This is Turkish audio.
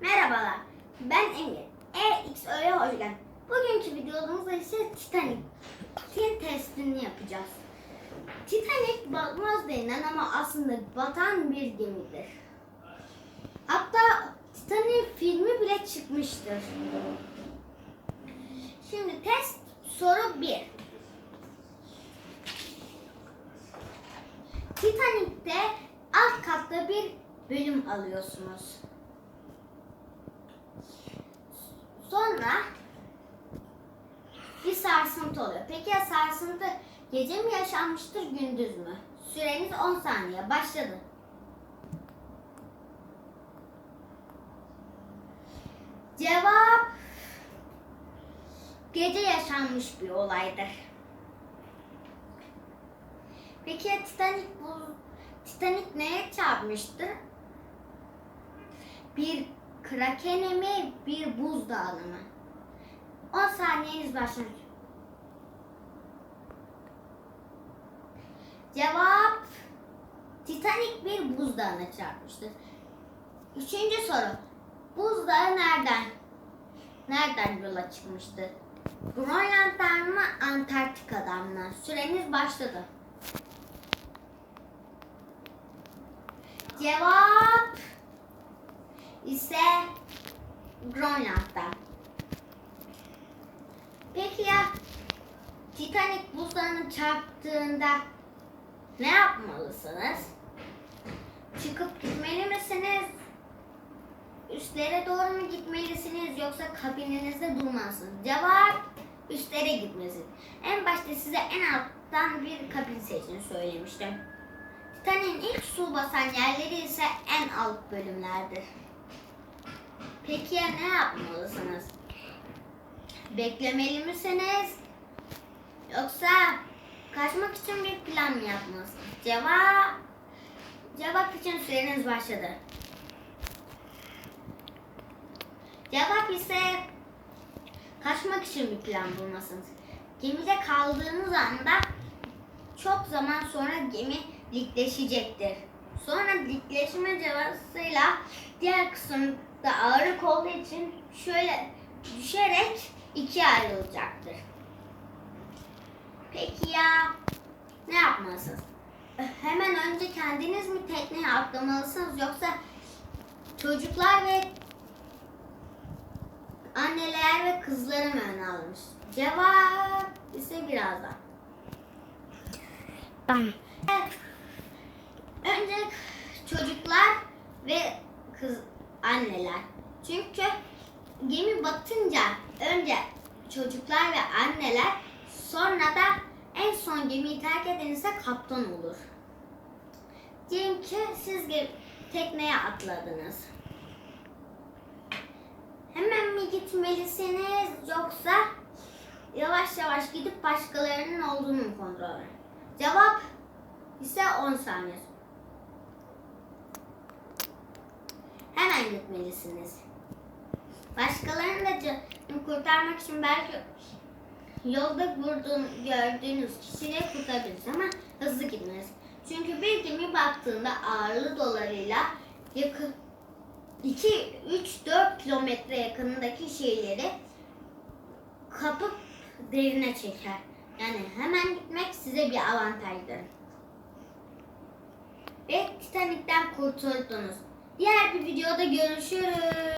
Merhabalar, ben Emir. EXO'ya hoş geldin. Bugünkü videomuzda ise Titanic'in testini yapacağız. Titanic batmaz denilen ama aslında batan bir gemidir. Hatta Titanic filmi bile çıkmıştır. Şimdi test soru 1. Titanic'te alt katta bir bölüm alıyorsunuz. Sonra bir sarsıntı oluyor. Peki ya sarsıntı gece mi yaşanmıştır gündüz mü? Süreniz 10 saniye. Başladı. Cevap gece yaşanmış bir olaydır. Peki ya Titanic bu Titanic neye çarpmıştır? Bir krakene mi, bir buzdağına mı? 10 saniyeniz başladı. Cevap Titanic bir buzdağına çarpmıştır. Üçüncü soru. Buzdağı nereden? Nereden yola çıkmıştır? Grönland'dan mı, Antarktika'dan mı? Süreniz başladı. Cevap ise Grönland'dan. Peki ya Titanic buzdağına çarptığında ne yapmalısınız? Çıkıp gitmeli misiniz? Üstlere doğru mu gitmelisiniz yoksa kabininizde durmalısınız? Cevap üstlere gitmesin. En başta size en alttan bir kabin seçin söylemiştim. Titanic'in ilk su basan yerleri ise en alt bölümlerdir. Peki ya ne yapmalısınız? Beklemeli misiniz? Yoksa kaçmak için bir plan mı yapmalısınız? Cevap Cevap için süreniz başladı. Cevap ise kaçmak için bir plan bulmasınız. Gemide kaldığınız anda çok zaman sonra gemi dikleşecektir. Sonra dikleşme cevasıyla diğer kısımda ağırlık olduğu için şöyle düşerek ikiye ayrılacaktır. Peki ya ne yapmalısınız? Hemen önce kendiniz mi tekneye atlamalısınız yoksa çocuklar ve anneler ve kızları mı öne almış? Cevap ise birazdan. Ben. Önce çocuklar anneler. Çünkü gemi batınca önce çocuklar ve anneler sonra da en son gemiyi terk eden ise kaptan olur. Diyelim ki siz tekneye atladınız. Hemen mi gitmelisiniz yoksa yavaş yavaş gidip başkalarının olduğunu mu kontrol edin? Cevap ise 10 saniye. Hemen gitmelisiniz. Başkalarının da canını kurtarmak için belki yolda vurduğun, gördüğünüz kişiyi kurtarabilirsiniz ama hızlı gitmeniz. Çünkü bir gemi baktığında ağırlığı dolarıyla yakın 2, 3, 4 kilometre yakınındaki şeyleri kapıp derine çeker. Yani hemen gitmek size bir avantajdır. Ve Titanic'ten kurtuldunuz. Diğer bir videoda görüşürüz.